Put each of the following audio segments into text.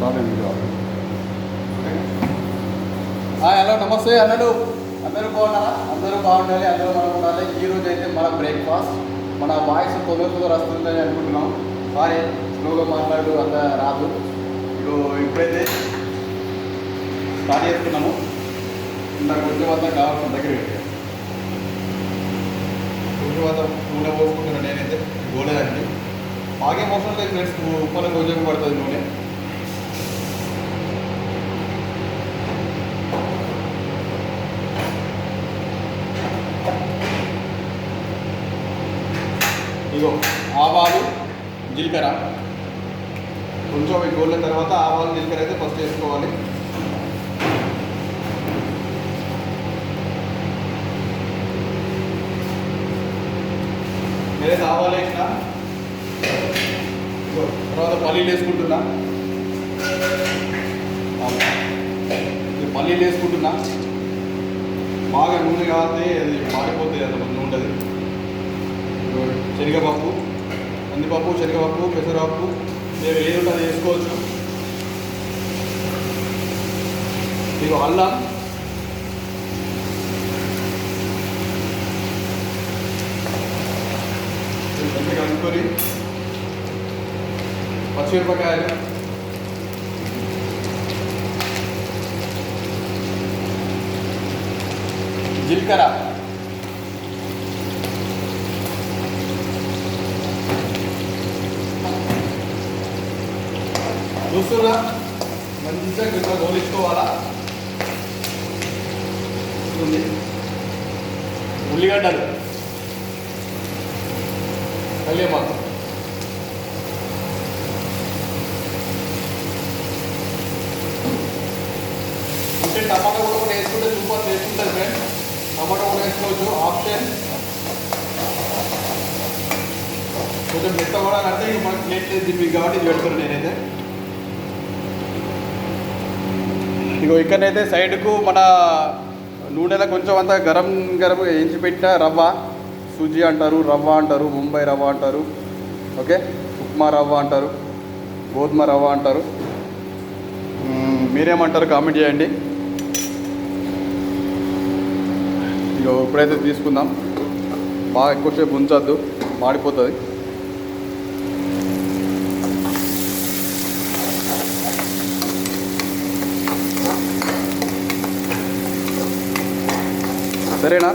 Hello నమస్తే అన్నలు. అందరూ బాగున్నారా? అందరూ బాగుండాలి అందరూ మనం ఉండాలి. ఈ రోజు అయితే మన బ్రేక్ఫాస్ట్ మన వాయిస్ తొందర తొందర వస్తుందని అనుకుంటున్నాం. సారీ స్లోగా మాట్లాడు అంత రాదు. ఇగో ఇప్పుడైతే స్టార్ట్ చేస్తున్నాము ఇందాక కొంచెం వద్ద కావాల్సిన దగ్గర కొంచెం వద్ద నూనె పోసుకుంటున్నాను నేనైతే. గోలేదండి బాగా అవసరం లేదు ఫ్రెండ్స్. ఉప్పలకు కొంచెం పడుతుంది నూనె. ఇగో ఆవాలు జీలకర్ర. కొంచెం ఈ గోళ్ళ తర్వాత ఆవాలు జీలకర్ర అయితే ఫస్ట్ వేసుకోవాలి. నేనైతే ఆవాలు వేసిన. తర్వాత పల్లీలు వేసుకుంటున్నా. పల్లీలు వేసుకుంటున్నా. బాగా నూనె కాబట్టి అది మారిపోతుంది అంత మంది ఉంటుంది శనగపప్పు కందిపప్పు శనగపప్పు పెసరపప్పు మేము ఏది ఉంటుంది అది వేసుకోవచ్చు. మీకు అల్లం కలుపుకొని పచ్చిమిరపకాయలు జీలకర్ర. చూస్తున్నా? మంచిగా గిట్ల గోలించుకోవాలా ఉల్లిగడ్డలు. కళ్యామాకు అంటే టమాటా కూడా కూడా వేసుకుంటే సూపర్ వేసుకుంటారు ఫ్రెండ్ టమాటా కూడా వేసుకోవచ్చు ఆప్షన్. కొంచెం మెత్త కూడా అంటే ఇక మనకి ప్లేట్ లేదు దీనికి కాబట్టి ఇది పెడుతున్నాను నేనైతే. ఇగో ఇక్కడైతే సైడ్కు మన నూనెలో కొంచెం అంతా గరం గరం వేయించి పెట్టిన రవ్వ సూజీ అంటారు రవ్వ అంటారు ముంబై రవ్వ అంటారు ఓకే? ఉప్మా రవ్వ అంటారు గోధుమ రవ్వ అంటారు. మీరేమంటారు కామెంట్ చేయండి. ఇగో ఇప్పుడైతే తీసుకుందాం. బాగా ఎక్కువసేపు ఉంచొద్దు మాడిపోతుంది. సరేనా?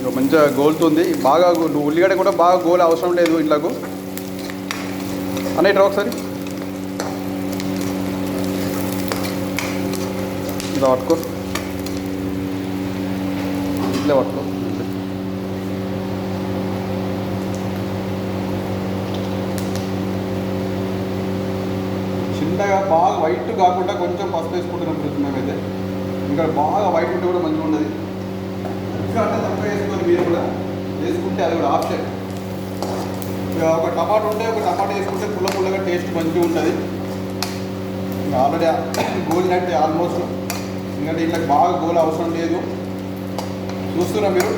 ఇక మంచిగా గోలుతుంది. బాగా నువ్వు ఉల్లిగడ్డ కూడా బాగా గోలు అవసరం లేదు ఇట్లాకు. అన్న ఇట్రా ఒకసారి. ఇలా పట్టుకో. ఇట్లే పట్టుకో. చిన్నగా బాగా వైట్ కాకుండా కొంచెం పసుపు వేసుకుంటున్నాం ఇప్పుడు మేమైతే ఇంకా బాగా వైట్ ఉంటే కూడా మంచిగా ఉండదు ఇంకా అంటే తక్కువ వేసుకొని మీరు కూడా వేసుకుంటే అది కూడా ఆప్షన్. ఇక ఒక టమాటా ఉంటే ఒక టమాటా వేసుకుంటే పుల్ల పుల్లగా టేస్ట్ మంచిగా ఉంటుంది. ఆల్రెడీ గోలినట్టే ఆల్మోస్ట్ ఎందుకంటే ఇట్లా బాగా గోల్ అవసరం లేదు. చూస్తున్నా మీరు?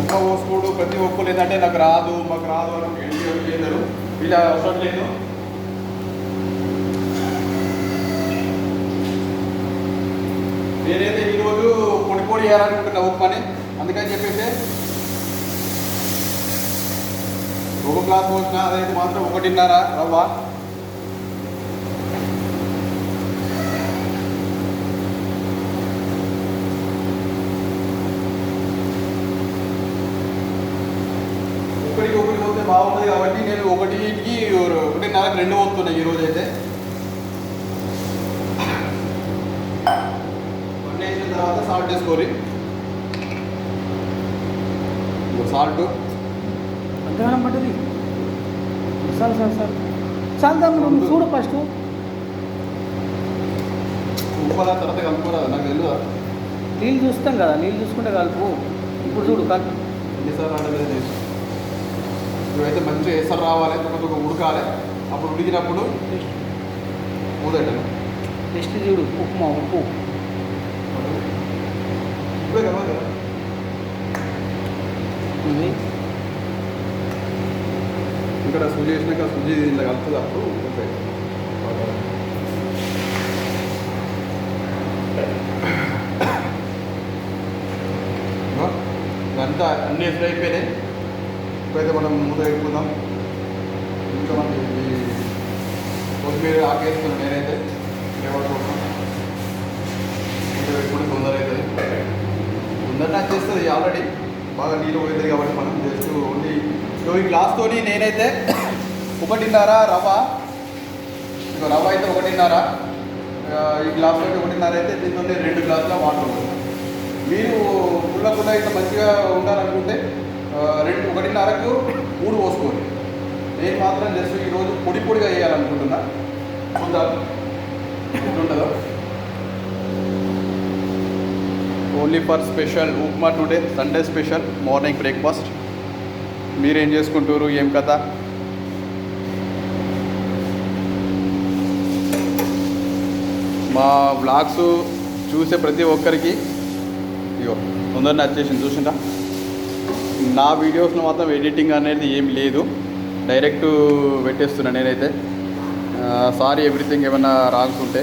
ఉప్ప పోసుకోడు ప్రతి ఒక్కరు ఏంటంటే నాకు రాదు మాకు రాదు అని ఎంజాయ్ చేయలేరు ఇలా అవసరం లేదు. నేనైతే ఈరోజు పొడి పొడి వేయాలనుకుంటున్నా ఉప్మాని అందుకని చెప్పేసి ఒక గ్లాస్ పోసిన అదైతే మాత్రం ఒకటిన్నర రవ్వ. ఒకటికి ఒకటి పోతే బాగుంటుంది కాబట్టి నేను ఒకటికి ఒకటిన్నరకు రెండు పోతున్నాయి ఈరోజు అయితే వన్ వేసిన తర్వాత సాల్ట్ వేసుకోవాలి. సాల్ట్. అంతగానం పట్టది చాలు చాలు చాలు. చాలు చూడు ఫస్ట్ ఉప్పు అలా తర్వాత కలుపుకోరాదు నాకు తెలియదు నీళ్ళు చూస్తాం కదా నీళ్ళు చూసుకుంటే కలుపు. ఇప్పుడు చూడు కలుపు. ఎన్నిసార్లు అంటే ఇవైతే మంచిగా ఎసరు రావాలి ఒక ఉడకాలి. అప్పుడు ఉడికినప్పుడు మూదటను నెక్స్ట్ చూడు ఉప్మా ఉప్పు. కదా ఇది ఇక్కడ సూజీ వేసినాక సూజీ ఇలా కలుపుతుంది అప్పుడు ఇదంతా అన్ని ఎప్పుడు అయిపోయినాయి ఇప్పుడైతే మనం మూత పెట్టుకుందాం ఇంకా మనకి కొత్తిమీర ఆకేస్తున్నాను నేనైతే ఫ్లేవర్ కోసం మూత పెట్టుకుంటే తొందర అవుతుంది తొందర వచ్చేస్తుంది ఆల్రెడీ. బాగా నీళ్ళు పోయింది కాబట్టి మనం జస్ట్ ఓన్లీ సో ఈ గ్లాస్తోని నేనైతే ఒకటిన్నర రవ్వ. ఇక రవ్వ అయితే ఒకటిన్నర. ఈ గ్లాస్ తోటి ఒకటిన్నర అయితే దీంతో రెండు గ్లాసుల వాటర్ ఉంటుంది మీరు పుల్ల పుల్ల ఇట్లా మంచిగా ఉండాలనుకుంటే రెండు ఒకటిన్నరకు మూడు పోసుకోండి. నేను మాత్రం జస్ట్ ఈరోజు పొడి పొడిగా వేయాలనుకుంటున్నా చూద్దాం. ఎట్లుంటుందో. Only for special upma today Sunday special morning breakfast మీరేం చేసుకుంటారు? ఏం కథ? మా బ్లాగ్స్ చూసే ప్రతి ఒక్కరికి ఇగో తొందరగా వచ్చేసింది చూసింటా నా వీడియోస్లో మాత్రం ఎడిటింగ్ అనేది ఏం లేదు. డైరెక్ట్ పెట్టేస్తున్నా నేనైతే. సారీ ఎవ్రీథింగ్ ఏమైనా రాంగ్స్ ఉంటే.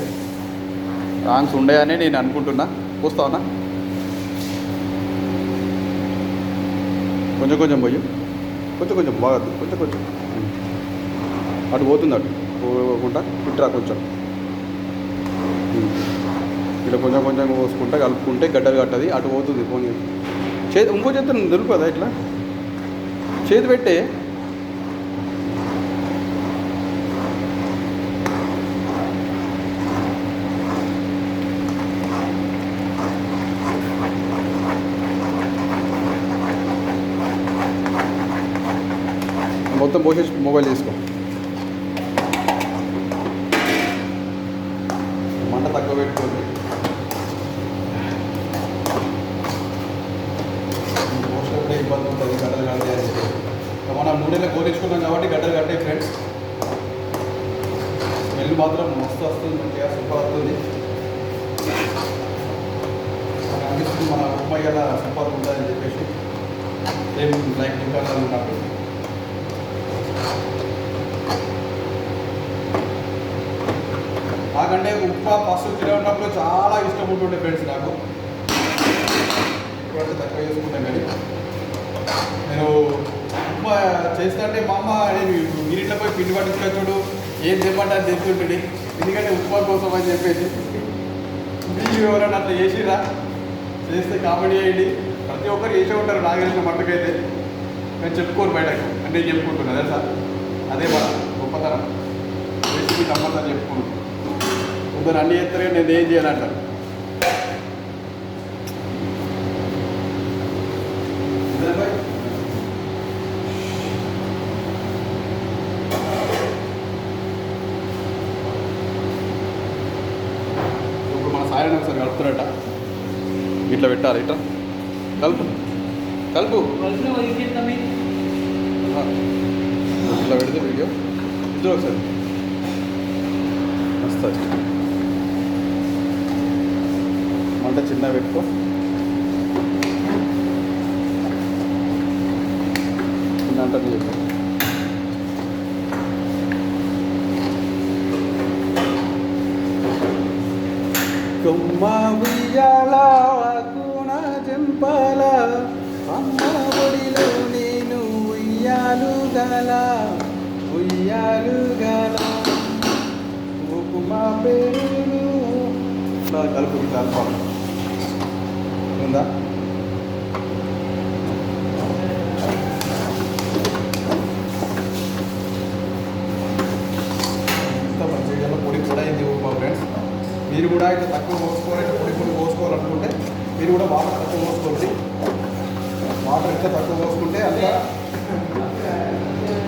రాంగ్స్ ఉండేయని నేను అనుకుంటున్నా. చూస్తావునా కొంచెం కొంచెం పోయి. కొంచెం కొంచెం బాగా కొంచెం కొంచెం. అటు పోతుంది అటు. పోకుండా ఇట్రా కొంచెం. ఇలా కొంచెం కొంచెం పోసుకుంటా కలుపుకుంటే గడ్డలు కట్టది అటు పోతుంది పోనీ. చేతి ఇంకో చేతి దొరుకుతుందా ఇట్లా? చేతి పెట్టే. మొత్తం పోసేసి మొబైల్ తీసుకో. మంట తక్కువ పెట్టుకోండి. పోసినప్పుడే ఇబ్బంది ఉంటుంది గడ్డలు కట్టాయి మనం నూనెలో కోరించుకున్నాం కాబట్టి గడ్డలు కట్టే ఫ్రెండ్స్ స్మెల్ మాత్రం మస్తు వస్తుంది మంచిగా సూపర్ వస్తుంది. అనిపిస్తుంది మన ఉప్మా సూపర్ ఉంటుందని చెప్పేసి. ఏం లైక్ దుకాణాలు ఉన్నట్టు. నాకంటే ఉప్మా ఫస్ట్ తినేటప్పుడు చాలా ఇష్టం ఉంటుండే ఫ్రెండ్స్ నాకు. ఇప్పుడంటే తక్కువ చేసుకుంటాం కానీ. నేను ఉప్మా చేస్తుంటే మా అమ్మ నేను గిరిట్లో పోయి పిండి పట్టించుకొచ్చుడు ఏం తెమ్మంటే అని చెప్తుంటుంది. ఎందుకంటే ఉప్మా కోసం అని చెప్పేసి మీరు ఎవరైనా అట్లా చేసిరా చేస్తే కామెడీ అయ్యింది. ప్రతి ఒక్కరు చేసే ఉంటారు నాకు తెలిసిన మట్టుకైతే. నేను చెప్పుకోను బయటకు. అంటే చెప్పుకుంటున్నా తెలుసా? అదే మన గొప్పతనం. రెసిపీ కంపల్సరీ చెప్పుకుంటున్నాను కొందరు అన్ని చేస్తారు నేను ఏం చేయాలంటారు ఇప్పుడు ఒకసారి కలుపుతున్నట్ట ఇట్లా పెట్టాలి ఇట్లా. కలుపు. కలుపు. ఇట్లా పెడితే వీడియో. ఇద్దరు ఒకసారి. వస్తుంది మంట చిన్న పెట్టుకో. చిన్న అంటే చెప్పు కొమ్మ ఉయ్యాల గుణ చెంపాల అమ్మ ఒడిలో నేను ఉయ్యాలు గల ఉయ్యాలు గల. ఉప్మా పేరు ఇట్లా కలుపు ఇట్లా కలపాలి ఉందా? పొడి కూడా అయింది ఫ్రెండ్స్ మీరు కూడా ఇట్లా తక్కువ పోసుకోవాలి పొడి పొడి పోసుకోవాలనుకుంటే మీరు కూడా వాటర్ తక్కువ పోసుకోండి. వాటర్ ఎంత తక్కువ పోసుకుంటే అంత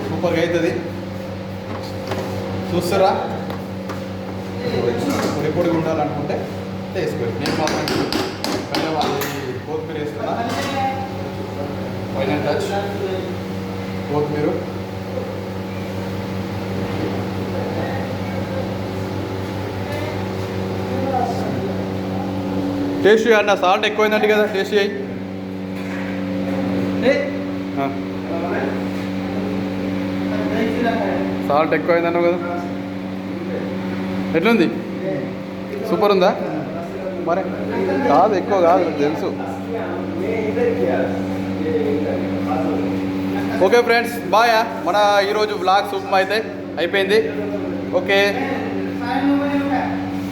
సూపర్గా అవుతుంది. చూస్తారా? పొడి పొడి ఉండాలనుకుంటే వేసుకోండి నేను మాత్రం అది కొత్తిమీర వేస్తున్నా పైన టచ్ కొత్తిమీర టేస్ట్ అన్న సాల్ట్ ఎక్కువైందంటే కదా టేస్ట్ చేయి ఆ. సాల్ట్ ఎక్కువైందన్నావు కదా. ఎట్లుంది? సూపర్ ఉందా? మరి కాదు ఎక్కువ కాదు నాకు తెలుసు. ఓకే ఫ్రెండ్స్ బాయ్ మన ఈరోజు వ్లాగ్ సూపర్ అయితే అయిపోయింది. ఓకే.